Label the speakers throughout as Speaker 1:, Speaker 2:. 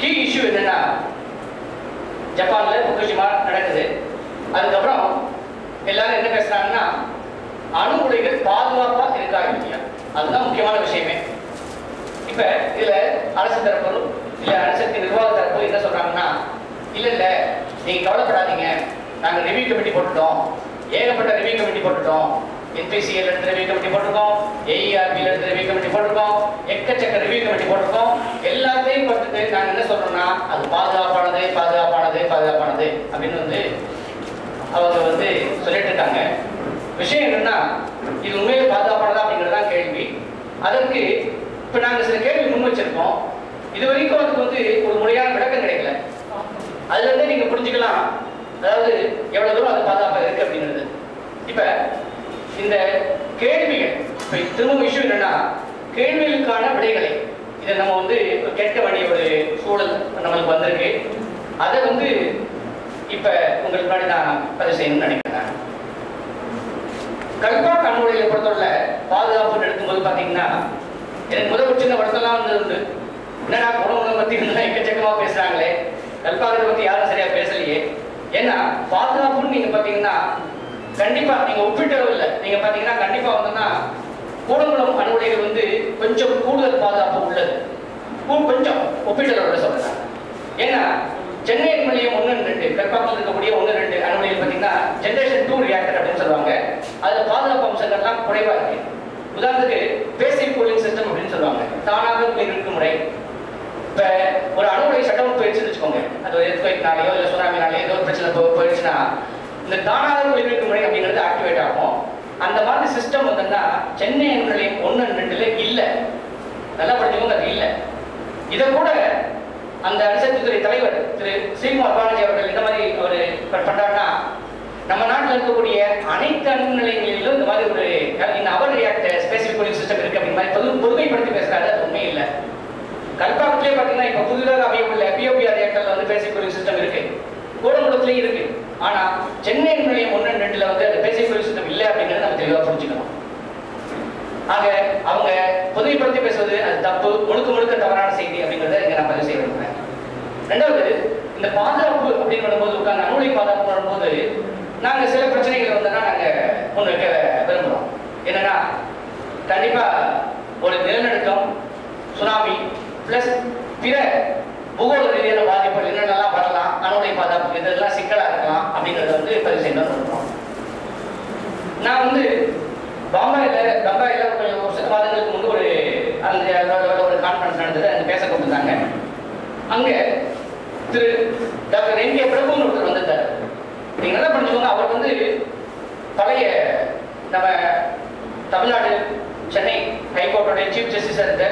Speaker 1: Key issue என்னன்னா ஜப்பான்ல Fukushima நடக்குது. அதுக்கப்புறம் எல்லாரும் என்ன பேசுறாங்கன்னா அணு உலைகள் பாதுகாப்பா இருக்கா இல்லையா? அதுதான் முக்கியமான விஷயமே. இப்ப இதுல அரசு தரப்பு இல்ல அரசுக்கு நிர்வாக தரப்பு என்ன சொல்றாங்கன்னா இல்ல இல்ல நீங்க கவலைப்படாதீங்க. நாங்க ரிவ்யூ கமிட்டி போட்டுட்டோம். ஏகப்பட்ட ரிவ்யூ கமிட்டி போட்டுட்டோம். என்பிசிஎல் எடுத்து ரிவ்யூ கமிட்டி போட்டிருக்கோம். ஏஇஆர்பியில் எடுத்து ரிவ்யூ கமிட்டி போட்டிருக்கோம். எக்கச்சக்க ரிவ்யூ கமிட்டி போட்டிருக்கோம். எல்லா கொடுத்துட்டு நாங்க என்ன சொல்றோம்னா அது பாதுகாப்பானது பாதுகாப்பானது பாதுகாப்பானது அப்படின்னு வந்து அவங்க வந்து சொல்லிட்டு இருக்காங்க விஷயம் என்னன்னா இது உண்மையிலே பாதுகாப்பானதா அப்படிங்கிறது தான் கேள்வி. அதற்கு இப்ப நாங்க சில கேள்வி முன் வச்சிருக்கோம். இது வரைக்கும் அதுக்கு வந்து ஒரு முறையான விளக்கம் கிடைக்கல. அதுல நீங்கள் நீங்க புரிஞ்சுக்கலாம். அதாவது எவ்வளவு தூரம் அது பாதுகாப்பா இருக்கு அப்படிங்கிறது. இப்ப இந்த கேள்விகள் இப்ப திரும்ப விஷயம் என்னன்னா கேள்விகளுக்கான விடைகளை இதை நம்ம வந்து கேட்க வேண்டிய ஒரு சூழல் நம்மளுக்கு வந்திருக்கு. அதை வந்து இப்ப உங்களுக்கு முன்னாடி நான் பதிவு செய்யணும்னு நினைக்கிறேன். கல்பா கண்ணுடைய பொறுத்தவரை பாதுகாப்பு எடுக்கும்போது பாத்தீங்கன்னா எனக்கு முதல் ஒரு சின்ன வருத்தம்லாம் வந்து உண்டு என்னடா குணங்களை பத்தி இருந்தா எக்கச்சக்கமா பேசுறாங்களே. கல்பாவை பத்தி யாரும் சரியா பேசலையே. ஏன்னா பாதுகாப்புன்னு நீங்க பாத்தீங்கன்னா கண்டிப்பா நீங்க ஒப்பிட்டளவு இல்லை. நீங்க பாத்தீங்கன்னா கண்டிப்பா வந்துன்னா கூடங்குளம் அணுகுடைகள் வந்து கொஞ்சம் கூடுதல் பாதுகாப்பு உள்ளது. கொஞ்சம் ஒப்பீட்டளவில் சொல்றேன். ஏன்னா சென்னை நிலையம் ஒன்று ரெண்டு கற்பாக்கில் இருக்கக்கூடிய ஒன்று ரெண்டு அணுகுலையில் பார்த்தீங்கன்னா ஜென்ரேஷன் டூ ரியாக்டர் அப்படின்னு சொல்லுவாங்க. அதில் பாதுகாப்பு அம்சங்கள்லாம் குறைவாக இருக்கு. உதாரணத்துக்கு பேசிக் கூலிங் சிஸ்டம் அப்படின்னு சொல்லுவாங்க. தானாக குளிர்விக்கும் முறை. இப்போ ஒரு அணுகுலை சட்டம் போயிடுச்சுன்னு வச்சுக்கோங்க. அது ஒரு எர்த்குவைக்னாலேயோ இல்லை சுனாமினாலேயோ ஏதோ ஒரு பிரச்சனை போயிடுச்சுன்னா இந்த தானாக குளிர்விக்கும் முறை அப்படிங்கிறது ஆக்டிவேட் ஆகும். அந்த மாதிரி சிஸ்டம் வந்ததுன்னா சென்னை நிலையம் ஒன்று ரெண்டுல இல்லை. நல்லா படிச்சவங்க அது இல்லை. இதை கூட அந்த அணுசக்தித்துறை தலைவர் திரு ஸ்ரீகுமார் பாலாஜி அவர்கள் இந்த மாதிரி ஒரு பண்றாருன்னா நம்ம நாட்டில் இருக்கக்கூடிய அனைத்து அணு நிலையங்களிலும் இந்த மாதிரி ஒரு இந்த அவர் ரியாக்ட் ஸ்பெசிபிக் கூலிங் சிஸ்டம் இருக்கு அப்படிங்கிற மாதிரி பொது பொதுமைப்படுத்தி பேசுறாரு அது உண்மை இல்லை. கல்பாக்கத்திலே பார்த்தீங்கன்னா இப்போ புதிதாக அமையவுள்ள பிஓபிஆர் ரியாக்டர்ல வந்து பேசிக் கூலிங் சிஸ்டம் இருக்கு. கூடங்குளத்துலேயும் இருக்கு. ஆனா சென்னை நிலையம் ஒன்று ரெண்டுல வந்து அந்த பேசிக் கூலிங் சிஸ்டம் இல்லை அப்படிங்கிறத நம்ம தெளிவாக புரிஞ்சுக்கணும் ஆக அவங்க பொதுமைப்படுத்தி பேசுவது அது தப்பு முழுக்க முழுக்க தவறான செய்தி அப்படிங்கிறத இங்க நான் பதிவு செய்ய விரும்புறேன். ரெண்டாவது இந்த பாதுகாப்பு அப்படின்னு வரும்போது உட்கார்ந்து அணுலை பாதுகாப்பு வரும்போது நாங்க சில பிரச்சனைகள் வந்தோம்னா நாங்க முன் வைக்க விரும்புறோம். என்னன்னா கண்டிப்பா ஒரு நிலநடுக்கம் சுனாமி பிளஸ் பிற பூகோள ரீதியான பாதிப்புகள் என்னென்னலாம் வரலாம் அணுலை பாதுகாப்பு இதெல்லாம் சிக்கலா இருக்கலாம் அப்படிங்கறத வந்து பதிவு செய்யணும்னு விரும்புறோம் நான் வந்து பாம்பாயில பம்பாயில கொஞ்சம் ஒரு சில மாதங்களுக்கு முன்பு ஒரு அந்த அதோட ஒரு கான்ஃபரன்ஸ் நடந்தது அங்க பேச கொண்டிருந்தாங்க அங்க திரு டாக்டர் என் கே பிரபுன்னு ஒருத்தர் வந்திருந்தார் நீங்க என்ன பண்ணிக்கோங்க அவர் வந்து பழைய நம்ம தமிழ்நாடு சென்னை ஹைகோர்ட்டோட சீஃப் ஜஸ்டிஸ் இருந்த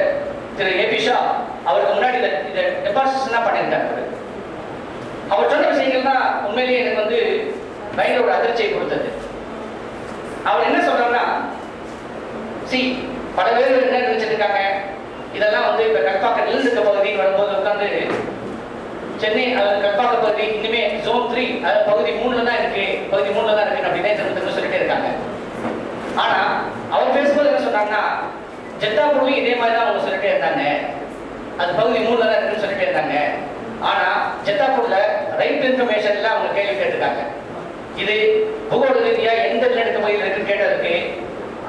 Speaker 1: திரு ஏ பி ஷா அவருக்கு முன்னாடி இதை இதை பண்ணியிருந்தார் அவர். சொன்ன விஷயங்கள் தான் உண்மையிலேயே எனக்கு வந்து பயங்கர ஒரு அதிர்ச்சியை கொடுத்தது. அவர் என்ன சொல்றாருன்னா சி பல பேர் என்ன நினைச்சிருக்காங்க இதெல்லாம் வந்து இப்போ கற்பாக்க நிலநடுக்க பகுதின்னு வரும்போது உட்காந்து சென்னை அதாவது கற்பாக்க பகுதி இனிமே ஜோன் த்ரீ அதாவது பகுதி மூணுல தான் இருக்கு பகுதி மூணுல தான் இருக்கு அப்படின்னு திரும்ப திரும்ப சொல்லிட்டே இருக்காங்க. ஆனா அவர் பேசும்போது என்ன சொன்னாங்கன்னா ஜெத்தாப்பூர்லயும் இதே மாதிரி தான் அவங்க சொல்லிட்டே இருந்தாங்க. அது பகுதி மூணுல தான் இருக்குன்னு சொல்லிட்டே இருந்தாங்க. ஆனா ஜெத்தாப்பூர்ல ரைட் இன்ஃபர்மேஷன்ல அவங்க கேள்வி கேட்டிருக்காங்க. இது பூகோள ரீதியா எந்த நிலநடுக்க பகுதியில் இருக்குன்னு கேட்டதுக்கு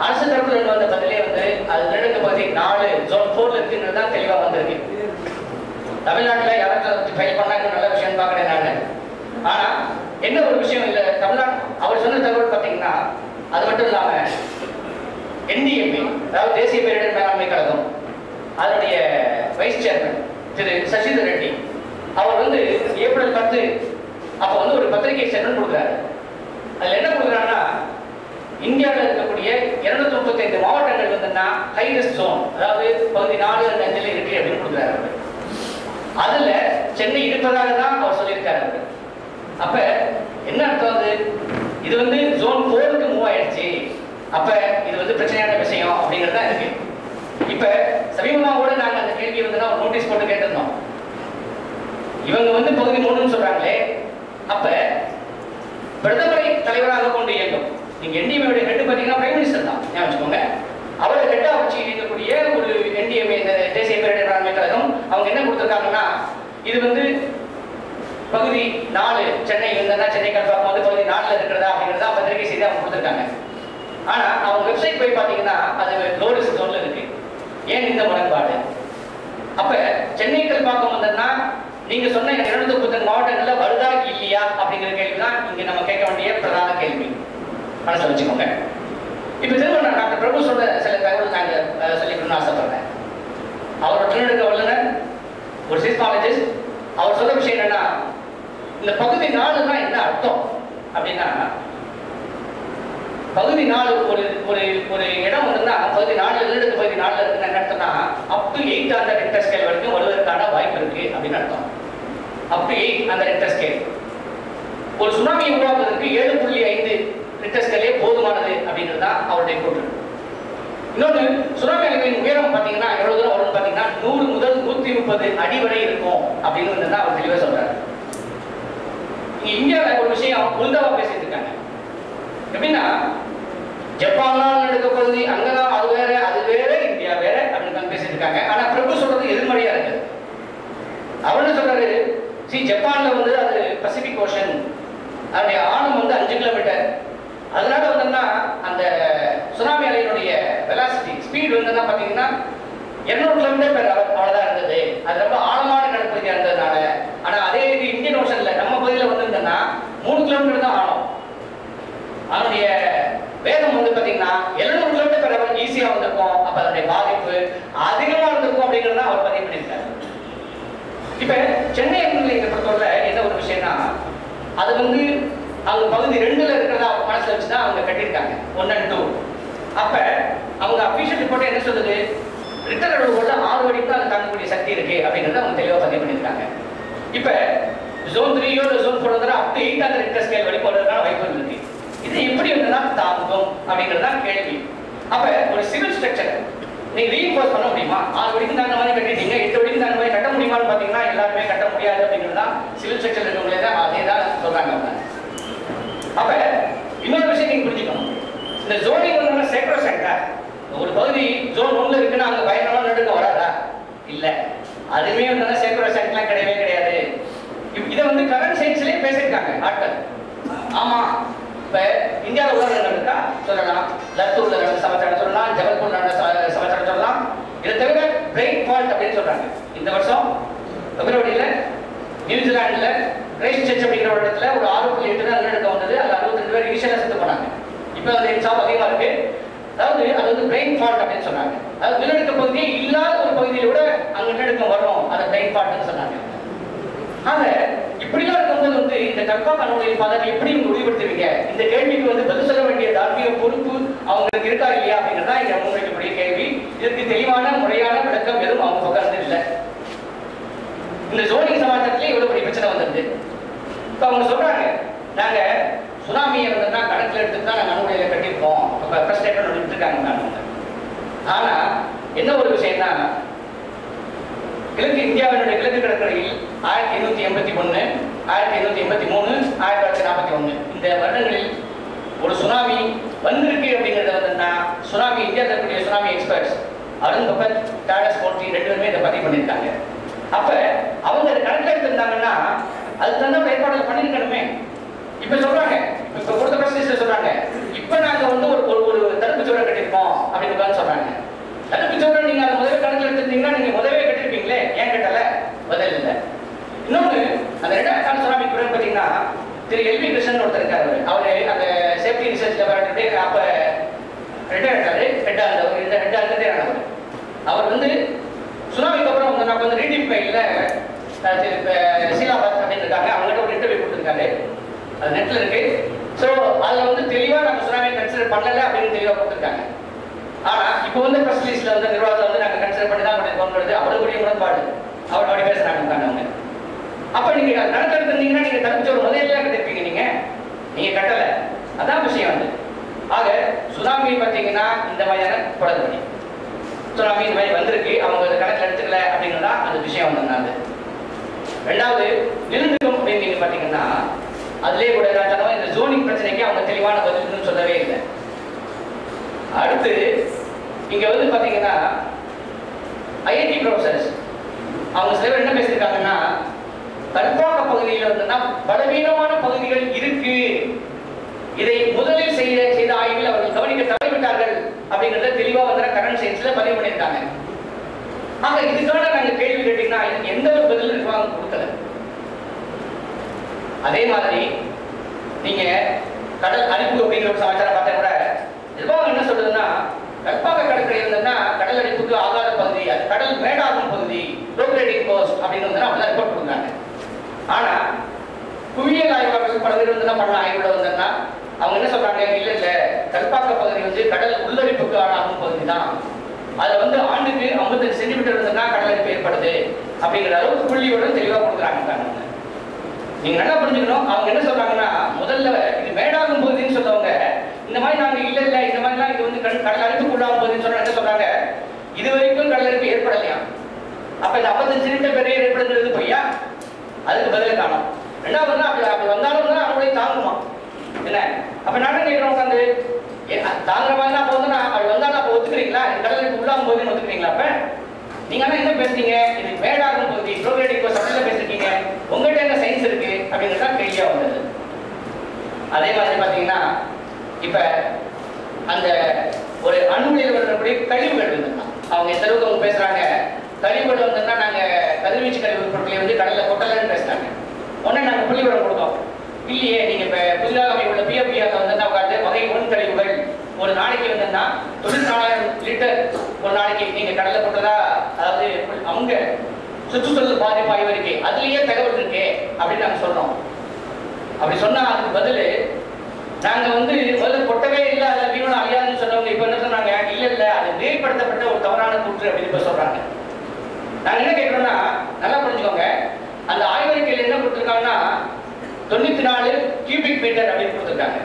Speaker 1: அரசு தரப்புல இருந்து வந்த பதிலே வந்து அது நிலநடுக்க பகுதி நாலு ஜோன் போர்ல இருக்குன்னு தான் தெளிவா வந்திருக்கு. தமிழ்நாட்டுல யாராச்சும் ஃபைல் பண்ணாங்க நல்ல விஷயம் பார்க்கிறேன் நான். ஆனா என்ன ஒரு விஷயம் இல்ல தமிழ்நாடு அவர் சொன்ன தகவல் பாத்தீங்கன்னா அது மட்டும் இல்லாம என்டிஎம்பி அதாவது தேசிய பேரிடர் மேலாண்மை கழகம் அதனுடைய வைஸ் சேர்மன் திரு சசிதர் ரெட்டி அவர் வந்து ஏப்ரல் பத்து அப்ப வந்து ஒரு பத்திரிகை ஸ்டேட்மெண்ட் கொடுக்குறாரு. அதுல என்ன கொடுக்குறாங்கன்னா இந்தியாவில் இருக்கக்கூடிய இருநூத்தி முப்பத்தைந்து மாவட்டங்கள் வந்துன்னா ஹைரஸ்ட் ரிஸ்க் ஜோன் அதாவது பகுதி நாலு ரெண்டு இருக்கு அப்படின்னு கொடுக்குறாரு அவரு. அதுல சென்னை இருப்பதாக தான் அவர் சொல்லியிருக்காரு அப்ப என்ன அர்த்தம் அது? இது வந்து ஜோன் போருக்கு மூவ் ஆயிடுச்சு. அப்ப இது வந்து பிரச்சனையான விஷயம் அப்படிங்கிறது தான் இருக்கு. இப்ப சமீபமா கூட நாங்க அந்த கேள்வி வந்து ஒரு நோட்டீஸ் போட்டு கேட்டிருந்தோம். இவங்க வந்து பகுதி மூணுன்னு சொல்றாங்களே அப்ப பிரதமரை தலைவராக கொண்டு இயங்கும். நீங்க என்டிஎம்ஏ ஹெட் பாத்தீங்கன்னா பிரைம் மினிஸ்டர் தான். ஞாபகம் வச்சுக்கோங்க. அவரை ஹெட்டா வச்சு இருக்கக்கூடிய ஒரு என்டிஎம்ஏ இந்த தேசிய பேரிடர் மேலாண்மை கழகம் அவங்க என்ன கொடுத்துருக்காங்கன்னா இது வந்து பகுதி நாலு சென்னை இருந்தா சென்னை கல்பாக்கம் வந்து பகுதி நாலுல இருக்கிறதா அப்படிங்கிறதா பத்திரிகை செய்தி அவங்க கொடுத்துருக்காங்க. ஆனா அவங்க வெப்சைட் போய் பார்த்தீங்கன்னா அது லோடு ஜோன்ல இருக்கு. ஏன் இந்த முரண்பாடு? அப்ப சென்னை கல்பாக்கம் வந்ததுன்னா நீங்க சொன்ன இருநூத்தி முப்பத்தஞ்சு மாவட்டங்கள்ல வருதா இல்லையா அப்படிங்கிற கேள்வி தான் இங்க நம்ம கேட்க வேண்டிய பிரதான கேள்வி. மனசுல வச்சுக்கோங்க. இப்ப திரும்ப நான் டாக்டர் பிரபு சொல்ற சில தகவல் நாங்க சொல்லிக்கணும்னு ஆசைப்படுறேன். அவர் ஒரு வல்லுநர் ஒரு சிஸ்மாலஜிஸ்ட் அவர் சொல்ற விஷயம் என்னன்னா இந்த பகுதி நாலுனா என்ன அர்த்தம்? அப்படின்னா பகுதி நாலு ஒரு ஒரு ஒரு இடம் இருந்தா பகுதி நாலு இருந்து பகுதி நாலுல இருக்கு என்ன அர்த்தம்னா அப் டு எயிட் அந்த ரெக்டர் ஸ்கேல் வரைக்கும் வருவதற்கான வாய்ப்பு இருக்கு அப்படின்னு அர்த்தம். அப் டு எயிட் அந்த ரெக்டர் ஸ்கேல் ஒரு சுனாமி உருவாக்குவதற்கு ஏழு புள்ளி ஐந்து ரெக்டர் ஸ்கேலே போதுமானது அப்படின்றது தான் அவருடைய கூற்று. இன்னொன்று சுனாமி அலைகளின் உயரம் பார்த்தீங்கன்னா எவ்வளவு தூரம் வரும்னு பார்த்தீங்கன்னா நூறு முதல் நூற்றி முப்பது அடி வரை இருக்கும் அப்படின்னு வந்து தான் அவர் தெளிவாக சொல்றாரு. இந்தியாவில் ஒரு விஷயம் உள்தாவா பேசிட்டு இருக்காங்க. எப்படின்னா ஜப்பான்லாம் நடக்க பகுதி அங்கதான் அது வேற அது வேற இந்தியா வேற அப்படின்னு தான் பேசிட்டு இருக்காங்க ஆனா பிரபு சொல்றது எதிர்மறையா இருக்கு. அவர் என்ன சொல்றாரு? சி ஜப்பான்ல வந்து அது பசிபிக் ஓஷன் அதனுடைய ஆழம் வந்து அஞ்சு கிலோமீட்டர் அதனால வந்தோம்னா அந்த சுனாமி அலையினுடைய வெலாசிட்டி ஸ்பீட் வந்து என்ன பார்த்தீங்கன்னா இருநூறு கிலோமீட்டர் பெர் அவர் அவ்வளோதான் இருந்தது. அது ரொம்ப ஆழமான கடற்பகுதியாக இருந்ததுனால. ஆனால் அதே இது இந்தியன் ஓஷன்ல நம்ம பகுதியில் வந்திருந்தோம்னா மூணு கிலோமீட்டர் தான் ஆழம். அதனுடைய வேகம் வந்து பார்த்தீங்கன்னா எழுநூறு கிலோமீட்டர் பெர் ஈஸியா ஈஸியாக வந்திருக்கும். அப்போ அதனுடைய பாதிப்பு அதிகமாக இருந்திருக்கும் அப்படிங்கறத அவர் பதிவு பண்ணியிருக்காரு. இப்ப சென்னை எம்எல்ஏ பொறுத்தவரை என்ன ஒரு விஷயம்னா அது வந்து அவங்க பகுதி ரெண்டுல இருக்கிறதா அவங்க மனசுல வச்சுதான் அவங்க கட்டியிருக்காங்க. ஒன் அண்ட் டூ அப்ப அவங்க அபிஷியல் ரிப்போர்ட் என்ன சொல்லுது? ரிட்டர் அளவுகோல ஆறு வரைக்கும் அது தாங்கக்கூடிய சக்தி இருக்கு அப்படிங்கறத அவங்க தெளிவா பதிவு பண்ணியிருக்காங்க. இப்ப ஜோன் த்ரீயோ இல்லை ஜோன் ஃபோர் வந்து அப் டு எயிட் அந்த ரிட்டர் ஸ்கேல் வரைக்கும் வருவதற்கான வாய்ப்பு இருக்கு. இது எப்படி வந்துன்னா தாங்கும் அப்படிங்கிறது தான் கேள்வி. அப்ப ஒரு சிவில் ஸ்ட்ரக்சர் நீங்க ரீஇன்ஃபோர்ஸ் பண்ண முடியுமா? ஆறு வரைக்கும் தகுந்த மாதிரி கட்டிட்டீங்க எட்டு வரைக்கும் தகுந்த மாதிரி கட்ட முடியுமான்னு பாத்தீங்கன்னா எல்லாருமே கட்ட முடியாது அப்படிங்கிறது தான் சிவில் ஸ்ட்ரக்சர் இருக்கவங்களே தான் அதே தான் சொல்றாங்க அப்ப இன்னொரு விஷயம் நீங்க புரிஞ்சுக்கணும். இந்த ஜோனிங் வந்து சேக்ரோ சென்டர் ஒரு பகுதி ஜோன் ஒன்று இருக்குன்னா அங்கே பயங்கரமா நடுக்க வராதா? இல்லை. அதுவுமே வந்து சேக்ரோ சென்டர்லாம் கிடையவே கிடையாது. இதை வந்து கரண்ட் சயின்ஸ்லேயே பேசியிருக்காங்க ஆட்கள். ஆமா. இப்போ இந்தியாவில் உள்ள இருக்கா சொல்லலாம். லத்தூரில் நடந்த சமாச்சாரம் சொல்லலாம். ஜபல்பூர் நடந்த ச- சமாச்சாரம் சொல்லலாம். இதை தவிர பிரெயின் ஃபால்ட் அப்படின்னு சொல்கிறாங்க இந்த வருஷம் பிப்ரவரியில் நியூசிலாண்டில் கிரைஸ்ட் சர்ச் அப்படிங்கிற ஒரு இடத்துல ஒரு ஆறு புள்ளி எட்டு தான் நிலநடுக்கம் வந்தது. அது அறுபத்தி ரெண்டு பேர் இனிஷியலா செத்து போனாங்க. இப்போ அது எக்ஸாம் அதிகமாக இருக்குது அதாவது அது வந்து பிரெயின் ஃபால்ட் அப்படின்னு சொன்னாங்க. அதாவது நிலநடுக்க பகுதியே இல்லாத ஒரு பகுதியில் கூட அங்கே நிலநடுக்கம் வரும். அதை பிரெயின் ஃபால்ட்னு சொன்னாங்க. ஆக இப்படிலாம் இருக்கும்போது வந்து இந்த கற்பா கண்ணுடைய பாதனை எப்படி முடிவெடுத்துவீங்க முடிவுபடுத்துவீங்க இந்த கேள்விக்கு வந்து பதில் சொல்ல வேண்டிய தார்மீக பொறுப்பு அவங்களுக்கு இருக்கா இல்லையா அப்படிங்கிறதா இங்க முன்வைக்கக்கூடிய கேள்வி. இதற்கு தெளிவான முறையான விளக்கம் எதுவும் அவங்க பக்கம் இல்லை. இந்த ஜோனிங் சமாச்சாரத்துல இவ்வளவு பெரிய பிரச்சனை வந்திருக்கு. இப்ப அவங்க சொல்றாங்க நாங்க சுனாமியை வந்தா கணக்குல எடுத்துட்டு தான் நாங்க அணுகுலையில கட்டியிருக்கோம். அப்ப ஃபர்ஸ்ட் ஸ்டேட்மெண்ட் வந்துட்டு இருக்காங்க ஆனா என்ன ஒரு விஷயம்னா கிழக்கு இந்தியாவினுடைய கிழக்கு கடற்கரையில் ஆயிரத்தி எண்ணூத்தி எண்பத்தி ஒன்று ஆயிரத்தி எண்ணூத்தி எண்பத்தி மூணு ஆயிரத்தி தொள்ளாயிரத்தி நாற்பத்தி ஒன்று. இந்த வருடங்களில் ஒரு சுனாமி வந்திருக்கு அப்படிங்கிறத வந்துன்னா சுனாமி இந்தியா தரக்கூடிய சுனாமி எக்ஸ்பர்ட்ஸ் அருண் பகத் டாடஸ் போட்டி ரெண்டு பேருமே இதை பதிவு பண்ணியிருக்காங்க. அப்ப அவங்க அதை கணக்கில் எடுத்திருந்தாங்கன்னா அதுக்கு தகுந்த ஏற்பாடுகள் பண்ணியிருக்கணுமே. இப்ப சொல்றாங்க. இப்ப கொடுத்த பிரச்சனை சொல்றாங்க. இப்ப நாங்க வந்து ஒரு ஒரு ஒரு தடுப்பு சுவர் கட்டியிருக்கோம் அப்படின்னு உட்கார்ந்து சொல்றாங்க. தடுப்பு சுவர் நீங்க அதை முதல்ல கணக்கில் எடுத்திருந்தீங்கன்னா நீங்க முதவே கட்டிருப்பீங்களே ஏன் கட்டல? பதில் இல்லை. இன்னொன்னு அந்த ரெண்டாயிரத்தி நாலு சுனாமி பிறகு பார்த்தீங்கன்னா திரு எல்வி கிருஷ்ணன் ஒருத்தர் இருக்காரு அவர். அந்த சேஃப்டி ரிசர்ச் லெபார்டரி அப்போ ரிட்டையர் ஆயிட்டாரு. ஹெட்டா இருந்தவர் இந்த ஹெட்டா ரிட்டையர் ஆனவர். அவர் வந்து சுனாமிக்கு அப்புறம் வந்து நான் வந்து ரீடிங் பையில சீலாபாத் அப்படின்னு இருக்காங்க. அவங்ககிட்ட ஒரு இன்டர்வியூ கொடுத்துருக்காரு. அது நெட்ல இருக்கு. ஸோ அதில் வந்து தெளிவாக நம்ம சுனாமி கன்சிடர் பண்ணலை அப்படின்னு தெளிவாக கொடுத்துருக்காங்க. ஆனால் இப்போ வந்து பிரஸ் ரிலீஸ்ல வந்து நிர்வாகத்தில் வந்து நாங்கள் கன்சிடர் பண்ணி தான் பண்ணிருக்கோம்ன்றது அவருடைய முரண்பாடு அவர் அப்படி பேசுறாங்க அவங்க அப்ப நீங்க கணக்கு எடுத்திருந்தீங்கன்னா நீங்க தடுப்பு ஒரு முதல்ல கட்டிருப்பீங்க நீங்க. நீங்க கட்டல. அதான் விஷயம் வந்து ஆக சுனாமி பார்த்தீங்கன்னா இந்த மாதிரியான குளறுபடி. சுனாமி இந்த மாதிரி வந்திருக்கு அவங்க அதை கணக்கில் எடுத்துக்கல அப்படிங்கிறதா அந்த விஷயம் வந்து ரெண்டாவது நிலநடுக்கம் அப்படின்னு பார்த்தீங்கன்னா பாத்தீங்கன்னா அதுலயே கூட நான் இந்த ஜோனிங் பிரச்சனைக்கு அவங்க தெளிவான பதில் சொல்லவே இல்லை. அடுத்து இங்க வந்து பாத்தீங்கன்னா ஐஐடி ப்ரொஃபசர்ஸ் அவங்க சில என்ன பேசியிருக்காங்கன்னா பலவீனமான பகுதிகள் இருக்கு. இதை முதலில் செய்த செய்த ஆய்வில் அவர்கள் கவனிக்க தவறிவிட்டார்கள் அப்படிங்கறத தெளிவா வந்து கரண்ட் சயின்ஸ்ல பதிவு பண்ணியிருக்காங்க ஆக இதுக்கான நாங்க கேள்வி கேட்டீங்கன்னா எந்த ஒரு பதில் நிர்வாகம் கொடுக்கல. அதே மாதிரி நீங்க கடல் அழிப்பு அப்படிங்கிற ஒரு சமாச்சாரம் பார்த்தா கூட நிர்வாகம் என்ன சொல்றதுன்னா கற்பாக கடற்கரை இருந்ததுன்னா கடல் அரிப்புக்கு ஆகாத பகுதி அது கடல் மேடாகும் பகுதி ப்ரோக்ரேட்டிங் கோஸ்ட் அப்படின்னு வந்து அப்படிதான் ரிப்போர்ட் கொடுக்குறாங்க ஆனா புவியியல் ஆய்வாளர்கள் பல பேர் வந்து பண்ண ஆய்வுல வந்தோம்னா அவங்க என்ன சொல்றாங்க? இல்ல இல்ல. கல்பாக்க பகுதி வந்து கடல் உள்ளரிப்புக்கு ஆளாகும் பகுதி தான். அதுல வந்து ஆண்டுக்கு 55 சென்டிமீட்டர் இருந்ததுன்னா கடல் அரிப்பு ஏற்படுது அப்படிங்கிற அளவுக்கு புள்ளியோட தெளிவா கொடுக்குறாங்க நீங்க நல்லா புரிஞ்சுக்கணும். அவங்க என்ன சொல்றாங்கன்னா முதல்ல இது மேடாகும் பகுதின்னு சொல்றவங்க இந்த மாதிரி நாங்க இல்ல இல்ல இந்த மாதிரிலாம் இது வந்து கண் கடல் அரிப்புக்குள்ளாகும் பகுதின்னு சொன்னா என்ன சொல்றாங்க? இது வரைக்கும் கடல் அரிப்பு ஏற்படலையா அப்ப இந்த 55 சென்டிமீட்டர் பெரிய ஏற்படுங்கிறது பொய்யா? அதுக்கு பதில் காணும். ரெண்டாவது அப்படி அப்படி வந்தாலும் தான் அவங்களே தாங்குமா என்ன? அப்ப நான் கேட்கிறோம் உட்காந்து தாங்குற மாதிரி அப்ப வந்து நான் அப்படி வந்தாலும் அப்ப ஒத்துக்கிறீங்களா? இந்த கடலுக்கு உள்ளாகும் போது ஒத்துக்கிறீங்களா அப்ப? நீங்க ஆனா என்ன பேசுறீங்க? இது மேடாகும் போது ப்ரோகிரேடிக் கோர்ஸ் அப்படிலாம் பேசிருக்கீங்க. உங்கள்கிட்ட என்ன சயின்ஸ் இருக்கு? அப்படிங்கிறது தான் கேள்வியா வந்தது. அதே மாதிரி பாத்தீங்கன்னா இப்ப அந்த ஒரு அணுவியல் வரக்கூடிய கழிவுகள் வந்துருந்தான் அவங்க எந்த அளவுக்கு அவங்க பேசுறாங்க? கழிவுகள் வந்ததுன்னா நாங்க கதிர்வீச்சு கழிவு பொருட்களை வந்து கடல்ல கொட்டலன்னு பேசுறாங்க. உடனே நாங்க புள்ளிவிவரம் கொடுத்தோம். இல்லையே நீங்க இப்ப புதிதாக அமைப்புள்ள பிஎஃபிஆர் வந்து உட்காந்து வகை ஒன் கழிவுகள் ஒரு நாளைக்கு வந்திருந்தா தொண்ணூத்தி நாலாயிரம் லிட்டர் ஒரு நாளைக்கு நீங்க கடலை போட்டதா அதாவது அவங்க சுற்றுச்சூழல் பாதிப்பாய்வு இருக்கு அதுலயே தகவல் இருக்கு அப்படின்னு நாங்க சொல்றோம். அப்படி சொன்னா அதுக்கு பதிலு நாங்க வந்து முதல்ல கொட்டவே இல்லை அதை வீணம் அழியாதுன்னு சொன்னவங்க இப்ப என்ன சொன்னாங்க? இல்ல இல்ல அது மேம்படுத்தப்பட்ட ஒரு தவறான கூற்று அப்படின்னு இப்ப சொல்றாங்க. நாங்க என்ன கேட்கிறோம்னா நல்லா புரிஞ்சுக்கோங்க. அந்த ஆய்வறிக்கையில் என்ன கொடுத்துருக்காங்கன்னா தொண்ணூத்தி நாலு கியூபிக் மீட்டர் அப்படின்னு கொடுத்துருக்காங்க.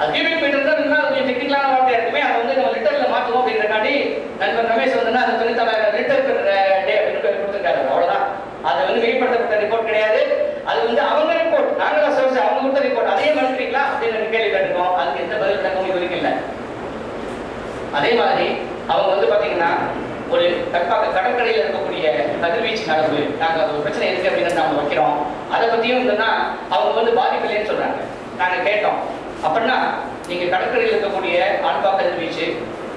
Speaker 1: அது கியூபிக் மீட்டர் தான் கொஞ்சம் டெக்னிக்கலான வார்த்தையா இருக்குமே அதை வந்து நம்ம லிட்டர்ல மாற்றுவோம் அப்படின்றக்காண்டி நண்பர் ரமேஷ் வந்து அந்த தொண்ணூத்தாயிரம் லிட்டர் டே அப்படின்னு கொடுத்துருக்காரு. அவ்வளவுதான். அது வந்து வெளிப்படுத்தப்பட்ட ரிப்போர்ட் கிடையாது. அது வந்து அவங்க ரிப்போர்ட் நாங்களா சோர்ஸ் அவங்க கொடுத்த ரிப்போர்ட் அதே மறுக்கிறீங்களா அப்படின்னு ஒரு கேள்வி கேட்டுக்கோம் அதுக்கு எந்த பதில் விளக்கமும் இல்லை. அதே மாதிரி அவங்க வந்து பாத்தீங்கன்னா ஒரு கற்பாக்க கடற்கரையில் இருக்கக்கூடிய கதிர்வீச்சு அளவு நாங்க அது ஒரு பிரச்சனை இருக்கு அப்படின்னு நாங்கள் வைக்கிறோம். அதை பத்தியும் இல்லைன்னா அவங்க வந்து பாதிப்பு இல்லைன்னு சொல்றாங்க. நாங்க கேட்டோம். அப்படின்னா நீங்க கடற்கரையில் இருக்கக்கூடிய ஆல்பா கதிர்வீச்சு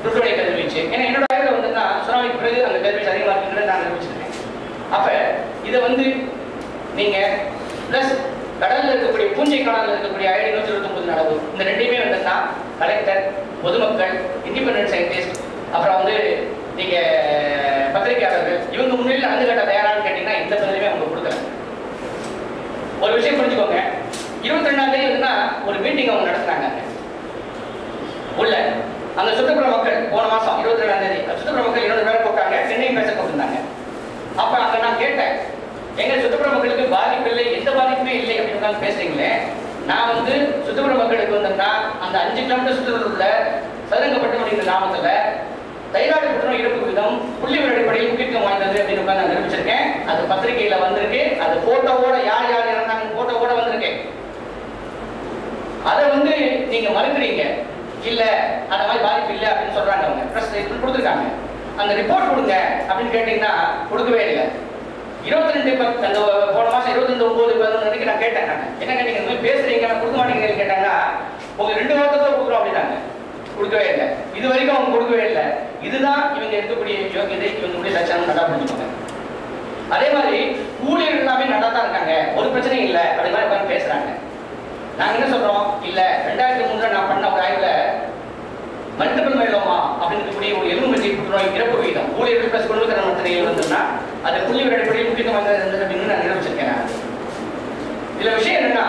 Speaker 1: புற்றுடைய கதிர்வீச்சு ஏன்னா என்னோட வயதில் வந்துன்னா சுனாமிக்கு பிறகு அந்த கதிர்வீச்சு அதிகமாக இருக்குன்னு நான் நிரூபிச்சிருக்கேன். அப்ப இதை வந்து நீங்க ப்ளஸ் கடலில் இருக்கக்கூடிய பூஞ்சை கடலில் இருக்கக்கூடிய ஆயிரத்தி நூற்றி இருபத்தி ஒன்பது இந்த ரெண்டுமே வந்துன்னா கலெக்டர் பொதுமக்கள் இண்டிபெண்ட் சயின்டிஸ்ட் அப்புறம் வந்து நீங்க பத்திரிகையாளர்கள் இவங்க கட்ட தயாரான்னு கேட்டீங்கன்னா இந்த பதிலுமே அவங்க கொடுக்கல. ஒரு விஷயம் புரிஞ்சுக்கோங்க. இருபத்தி ரெண்டாம் தேதி ஒரு மீட்டிங் அவங்க நடத்துறாங்க உள்ள. அந்த சுற்றுப்புற மக்கள் போன மாசம் இருபத்தி ரெண்டாம் தேதி சுற்றுப்புற மக்கள் இருபது பேர் போட்டாங்க சென்னையும் பேச போட்டிருந்தாங்க அப்ப அங்க நான் கேட்டேன் எங்க சுற்றுப்புற மக்களுக்கு பாதிப்பு இல்லை எந்த பாதிப்புமே இல்லை அப்படின்னு பேசுறீங்களே. நான் வந்து சுற்றுப்புற மக்களுக்கு வந்தேன்னா அந்த அஞ்சு கிலோமீட்டர் சுற்றுலா உள்ள சதுரங்கப்பட்டு அப்படிங்கிற கிராமத்துல தைராய்டு புற்றுநோய் இறப்பு விதம் புள்ளி அடிப்படையில் முக்கியத்துவம் வாய்ந்தது அப்படின்னு நான் நிரூபிச்சிருக்கேன் அது பத்திரிகையில வந்திருக்கு. அது போட்டோவோட யார் யார் இறந்தாங்க போட்டோவோட வந்திருக்கு. அதை வந்து நீங்க மறுக்கிறீங்க இல்ல அந்த மாதிரி பாதிப்பு இல்லை அப்படின்னு சொல்றாங்க அவங்க. பிரஸ் கொடுத்துருக்காங்க. அந்த ரிப்போர்ட் கொடுங்க அப்படின்னு கேட்டீங்கன்னா கொடுக்கவே இல்லை. இருபத்தி ரெண்டு அந்த போன மாசம் இருபத்தி ரெண்டு ஒன்பது பதினொன்று நான் கேட்டேன் நான். என்னங்க நீங்க இந்த மாதிரி பேசுறீங்க நான் கொடுக்க மாட்டேங்கிறீங்கன்னு கேட்டாங்கன்னா உங்க ரெண்டு வாரத்தை கொடுக்குறோம் அப்படின்னாங்க. கொடுக்கவே இல்லை. இது வரைக்கும் அவங்க கொடுக்கவே இல்லை. இதுதான் இவங்க இருக்கக்கூடிய யோகியதை இவங்களுடைய லட்சணம் நல்லா புரிஞ்சுக்கோங்க. அதே மாதிரி ஊழியர்கள் எல்லாமே நல்லா தான் இருக்காங்க. ஒரு பிரச்சனையும் இல்லை. அப்படி மாதிரி உட்காந்து பேசுறாங்க. நாங்க என்ன சொல்றோம்? இல்ல ரெண்டாயிரத்தி மூணுல நான் பண்ண ஒரு ஆய்வுல மல்டிபிள் மைலோமா அப்படின்னு இருக்கக்கூடிய ஒரு எலும்பு மஞ்சள் புற்றுநோய் இறப்பு விகிதம் ஊழியர்கள் பிளஸ் குடும்பத்தினர் மத்திய இருந்ததுன்னா அது புள்ளி அடிப்படையில் முக்கியத்துவம் வாய்ந்தது இருந்தது அப்படின்னு நான் நிரூபிச்சிருக்கேன் நான். இதுல விஷயம் என்னன்னா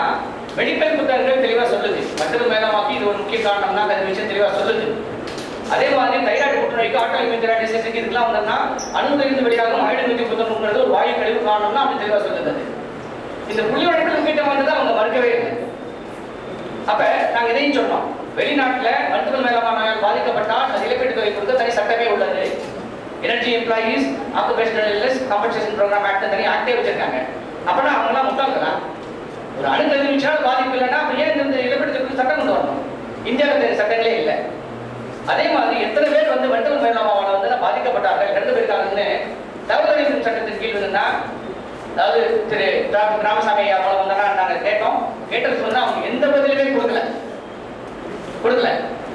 Speaker 1: மெடிக்கல் புத்தகங்கள் தெளிவா சொல்லுது. மல்டிபிள் மைலோமாக்கு இது ஒரு முக்கிய காரணம் தான் அது விஷயம் தெளிவா சொல்லுது. அதே மாதிரி தைராய்டு புற்றுநோய்க்கு ஆட்டோ இம்யூன் தைராய்டிசிஸ் இதுக்கெல்லாம் வந்தோம்னா அணுவிலிருந்து வெளியாகும் ஆயுள் நூற்றி புத்தகம்ங்கிறது ஒரு வாயு கழிவு காரணம்னா அப்படி தெளிவாக சொல்லுது இந்த புள்ளி அடிப்படையில் முக்கியத்துவம் வந்ததை அவங்க மறுக்கவே இல்லை. அப்ப நாங்க இதையும் சொன்னோம். வெளிநாட்டுல மருத்துவ மேலமான நோயால் பாதிக்கப்பட்டால் அந்த இழப்பீட்டு தொகை கொடுக்க தனி சட்டமே உள்ளது. Energy employees occupational illness compensation program act தனி ஆக்டே வச்சிருக்காங்க. அப்பனா அவங்களாம் முட்டாள்களா? ஒரு அணு கதிர்வீச்சால் பாதிப்பு இல்லைன்னா அப்ப ஏன் இந்த இழப்பீட்டு சட்டம் கொண்டு வரணும்? இந்தியாவில் சட்டங்களே இல்லை. அதே மாதிரி எத்தனை பேர் வந்து மருத்துவ மேலாமாவால் வந்து பாதிக்கப்பட்டார்கள்? இறந்து போயிருக்காங்கன்னு தகவல் அறிவிக்கும் சட்டத்தின் கீழ் வந்துன்னா அதாவது திரு ராமசாமி ஐயா மூலம் வந்தா நாங்க கேட்டோம். கேட்டது சொன்னா அவங்க எந்த பதிலுமே கொடுக்கல. கொடுக்கல.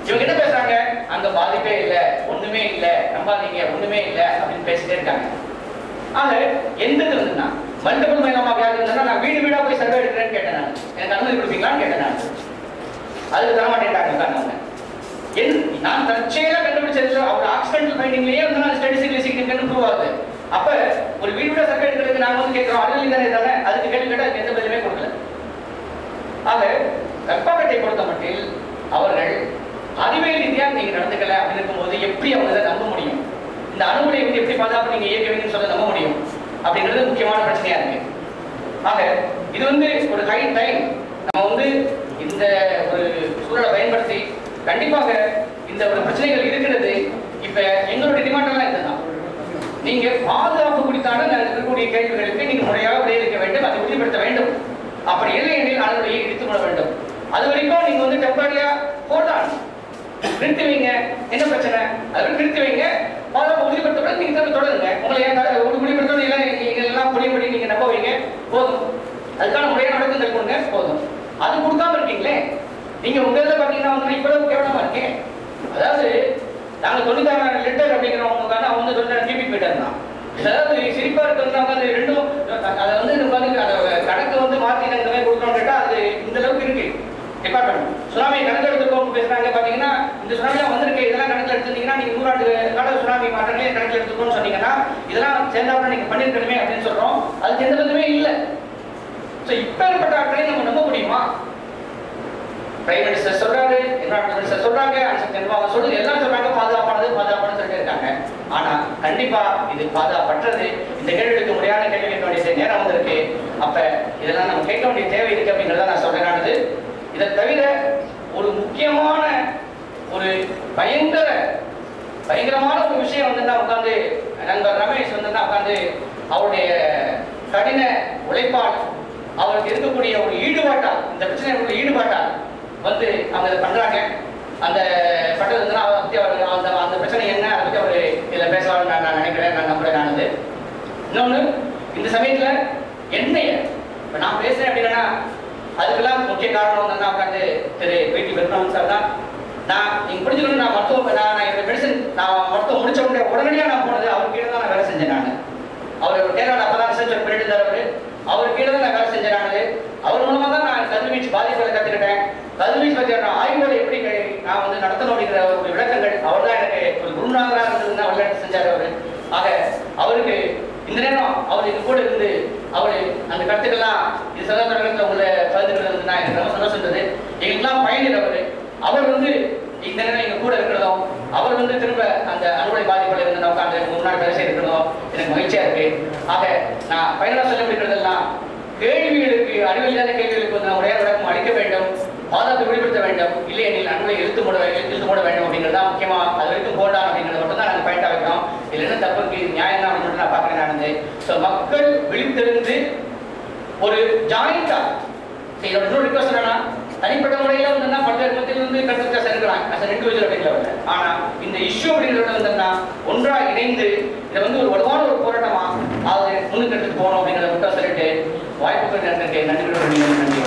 Speaker 1: இவங்க என்ன பேசுறாங்க? அங்க பாதிப்பே இல்ல ஒண்ணுமே இல்ல நம்பாதீங்க ஒண்ணுமே இல்ல அப்படின்னு பேசிட்டே இருக்காங்க. ஆக எந்த இது வந்துன்னா மண்டபம் மைலமா வியாதி இருந்தா? நான் வீடு வீடா போய் சர்வே எடுக்கிறேன்னு கேட்டேன் நான். எனக்கு அனுமதி கொடுப்பீங்களான்னு கேட்டேன் நான். அதுக்கு தர மாட்டேன்ட்டாங்க உட்கார்ந்தவங்க. என் நான் தற்செயலாக கண்டுபிடிச்சது அவர் ஆக்சிடென்டல் ஃபைண்டிங்லேயே வந்து நான் ஸ்டாட்டிஸ்டிக்கலி சிக்னிஃபிகன்ட் ப்ரூவ் ஆகுது அப்போ ஒரு வீடு சர்க்கை எடுக்கிறதுக்கு நாங்கள் வந்து கேட்குறோம் அடல் தானே தானே அதுக்கு கேள்வி கேட்டால் அதுக்கு எந்த பதிலுமே கொடுக்கல. ஆக கற்பகத்தை பொறுத்த மட்டில் அவர்கள் அறிவியல் ரீதியாக நீங்கள் நடந்துக்கல அப்படின்னு இருக்கும்போது எப்படி அவங்களை நம்ப முடியும்? இந்த அணுகுமுறை வந்து எப்படி பாதுகாப்பு இயக்க இயக்குவீங்கன்னு சொல்ல நம்ப முடியும்? அப்படிங்கிறது முக்கியமான பிரச்சனையாக இருக்கு. ஆக இது வந்து ஒரு ஹை டைம் நம்ம வந்து இந்த ஒரு சூழலை பயன்படுத்தி கண்டிப்பாக இந்த பிரச்சனைகள் இருக்கிறது இப்ப எங்களுடைய டிமாண்ட் எல்லாம் இதுதான். நீங்க பாதுகாப்பு குறித்தான இருக்கக்கூடிய கேள்விகளுக்கு நீங்க முறையாக விடையளிக்க வேண்டும் அதை உறுதிப்படுத்த வேண்டும். அப்படி இல்லை எனில் அணுகுமுறையை இடித்துக் கொள்ள வேண்டும். அது வரைக்கும் நீங்க வந்து டெம்பரரியா போடலாம் நிறுத்தி வைங்க. என்ன பிரச்சனை? அது நிறுத்தி வைங்க. பாதுகாப்பு உறுதிப்படுத்தப்பட நீங்க திரும்ப தொடருங்க. உங்களை ஏன் ஒரு முடிவெடுத்தோம் இல்லை நீங்க எல்லாம் புரியும்படி நீங்க நம்ப வைங்க? போதும். அதுக்கான முறையான நடக்குங்கள் கொடுங்க போதும். அது கொடுக்காம இருக்கீங்களே? நீங்க உங்க இதில் பார்த்தீங்கன்னா வந்து இவ்வளவு கேவலமா இருக்கேன். அதாவது நாங்க தொண்ணூத்தாறு லிட்டர் அப்படிங்கிறவங்க வந்து அவன் வந்து மீட்டர் தான் அதாவது சிரிப்பா இருக்கிறவங்க வந்து ரெண்டும் அதை வந்து உட்காந்து அதை கணக்கு வந்து மாத்தி இந்த மாதிரி கொடுக்கணும்னு கேட்டா அது இந்த அளவுக்கு இருக்கு. டிபார்ட்மெண்ட் சுனாமி கணக்கு எடுத்துக்கோங்க பேசுறாங்க பாத்தீங்கன்னா இந்த சுனாமிலாம் வந்திருக்கு. இதெல்லாம் கணக்கில் எடுத்துருந்தீங்கன்னா நீங்க நூறாண்டு கால சுனாமி மாற்றங்களே கணக்கில் எடுத்துக்கோன்னு சொன்னீங்கன்னா இதெல்லாம் சேர்ந்தாப்புல நீங்க பண்ணிருக்கணுமே அப்படின்னு சொல்றோம். அதுக்கு எந்த விதமே இல்லை. ஸோ இப்பேற்பட்ட ஆட்களை நம்ம நம்ப முடியுமா? பிரைம் மினிஸ்டர் சொல்றாரு என்வரான்மெண்ட் மினிஸ்டர் சொல்றாங்க அரசு நிர்வாகம் சொல்லுது எல்லாம் சொல்றாங்க பாதுகாப்பானது பாதுகாப்பானது சொல்லிட்டு இருக்காங்க ஆனா கண்டிப்பா இது பாதுகாப்பற்றது. இந்த கேள்விக்கு முறையான கேள்வி கேட்க வேண்டிய நேரம் வந்திருக்கு. அப்ப இதெல்லாம் நம்ம கேட்க வேண்டிய தேவை இருக்கு அப்படிங்கறத நான் சொல்றேனானது இதை தவிர ஒரு முக்கியமான ஒரு பயங்கர பயங்கரமான ஒரு விஷயம் வந்து நான் உட்காந்து நண்பர் ரமேஷ் வந்து நான் உட்காந்து அவருடைய கடின உழைப்பால் அவருக்கு இருக்கக்கூடிய ஒரு ஈடுபாட்டால் இந்த பிரச்சனை ஈடுபாட்டால் வந்து அவங்க இதை பண்றாங்க. அந்த பட்டது வந்து அதை பற்றி அவர் அந்த அந்த பிரச்சனை என்ன அதை பற்றி அவர் இதில் பேசலாம்னு நான் நான் நினைக்கிறேன். நான் நம்புறேன் நான் இது இன்னொன்று இந்த சமயத்தில் என்னைய இப்போ நான் பேசுகிறேன் அப்படின்னா அதுக்கெல்லாம் முக்கிய காரணம் வந்து உட்காந்து திரு பிடி பெருமாள் சார் தான். நான் நீங்கள் புரிஞ்சுக்கணும் நான் மருத்துவம் நான் நான் என்னோட மெடிசன் நான் மருத்துவம் முடிச்ச உடனே உடனடியாக நான் போனது அவர் கீழே தான் நான் வேலை செஞ்சேன் நான். அவர் கேரளா அப்போ ரிசர்ச் ஒர்க் பண்ணிட்டு இருந்தார் அவரு அவர் கீழே தான் நான் வேலை செஞ்சேன் நான் அவர் மூலமா தான் நான் கதிர்வீச்சு பாதிப்புகளை கத்துக்கிட்டேன் பற்றியான ஆய்வுகளை எப்படி நான் வந்து நடத்தணும் அப்படிங்கிற ஒரு விளக்கங்கள் அவர் தான் எனக்கு ஒரு குருநாதராக இருந்ததுன்னு அவர் எடுத்து செஞ்சார் அவர். ஆக அவருக்கு இந்த நேரம் அவர் எங்க கூட இருந்து அவர் அந்த கருத்துக்கெல்லாம் இது சதாபரத்தில் உங்களை பகிர்ந்துக்கிறது நான் எனக்கு ரொம்ப சந்தோஷம் இருந்தது. எங்களுக்கெல்லாம் பயணியர் அவர். அவர் வந்து இந்த நேரம் எங்க கூட இருக்கிறதும் அவர் வந்து திரும்ப அந்த அறுவடை பாதிப்புல இருந்து நான் உட்காந்து முன்னாடி வேலை எனக்கு மகிழ்ச்சியா இருக்கு. ஆக நான் பயணம் சொல்ல முடிக்கிறதெல்லாம் கேள்விகளுக்கு அறிவில்லாத கேள்விகளுக்கு வந்து நான் உரையாட பாதுகாப்பு வெளிப்படுத்த வேண்டும். இல்லை எனில் அன்பை எழுத்து மூட எழுத்து மூட வேண்டும் அப்படிங்கிறது தான் முக்கியமா. அது வரைக்கும் போட்டான் அப்படிங்கிறது மட்டும் தான் நாங்கள் பாயிண்டா வைக்கிறோம். இதுல என்ன தப்பு நியாயம் தான் அப்படின்னு நான் பார்க்குறேன் நடந்து ஸோ மக்கள் விழித்தெழுந்து ஒரு ஜாயிண்டா இதோட இன்னொரு ரிக்வஸ்ட் என்னன்னா தனிப்பட்ட முறையில வந்து பல்வேறு மத்தியில் வந்து கருத்து வித்தியாசம் அஸ் அன் இண்டிவிஜுவல் அப்படிங்கிற ஆனா இந்த இஷ்யூ அப்படிங்கிறது வந்து ஒன்றா இணைந்து இதை வந்து ஒரு வலுவான ஒரு போராட்டமா அதை முன்னுக்கு எடுத்துட்டு போகணும் அப்படிங்கிறத மட்டும் சொல்லிட்டு வாய்ப்புகள் நன்றி நன்றி.